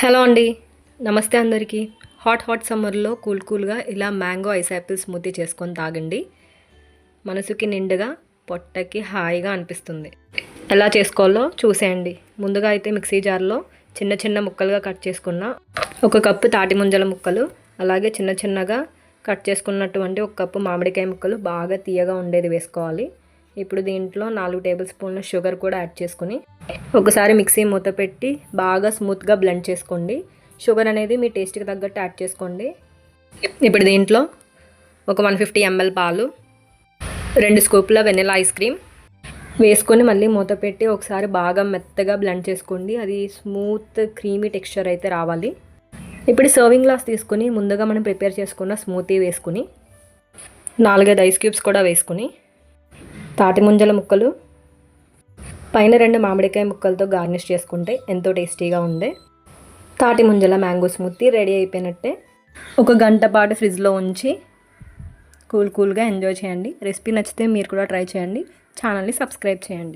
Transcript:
Hello అండి. నమస్తే అందరికీ. హాట్ హాట్ సమ్మర్లో కూల్ కూల్గా ఇలా మ్యాంగో ఐస్ యాపిల్ స్మూతీ చేసుకొని తాగండి. మనసుకి నిండుగా పొట్టకి హాయిగా అనిపిస్తుంది. ఎలా చేసుకోవాలో చూసేయండి. ముందుగా అయితే మిక్సీ జార్లో చిన్న చిన్న ముక్కలుగా కట్ చేసుకున్న ఒక కప్పు తాటి ముంజల ముక్కలు అలాగే చిన్న చిన్నగా కట్ చేసుకున్నటువంటి ఒక కప్పు మామిడికాయ ముక్కలు బాగా తీయగా ఉండేది వేసుకోవాలి. ఇప్పుడు దీంట్లో నాలుగు టేబుల్ స్పూన్ల షుగర్ కూడా యాడ్ చేసుకుని ఒకసారి మిక్సీ మూత పెట్టి బాగా స్మూత్గా బ్లెండ్ చేసుకోండి. షుగర్ అనేది మీ టేస్ట్కి తగ్గట్టు యాడ్ చేసుకోండి. ఇప్పుడు దీంట్లో ఒక వన్ ఫిఫ్టీ ఎంఎల్ పాలు రెండు స్కూప్ల వెనిలా ఐస్ క్రీమ్ వేసుకొని మళ్ళీ మూత పెట్టి ఒకసారి బాగా మెత్తగా బ్లెండ్ చేసుకోండి. అది స్మూత్ క్రీమీ టెక్స్చర్ అయితే రావాలి. ఇప్పుడు సర్వింగ్ గ్లాస్ తీసుకుని ముందుగా మనం ప్రిపేర్ చేసుకున్న స్మూతీ వేసుకుని నాలుగైదు ఐస్ క్యూబ్స్ కూడా వేసుకుని తాటి ముంజల ముక్కలు. పైన రెండు మామిడికాయ ముక్కలతో గార్నిష్ చేసుకుంటే ఎంతో టేస్టీగా ఉండే. తాటి ముంజల మ్యాంగో స్మూతీ రెడీ అయిపోయినట్టే. ఒక గంట పాటు ఫ్రిడ్జ్లో ఉంచి కూల్ కూల్గా ఎంజాయ్ చేయండి. రెసిపీ నచ్చితే మీరు కూడా ట్రై చేయండి. ఛానల్ని సబ్స్క్రైబ్ చేయండి.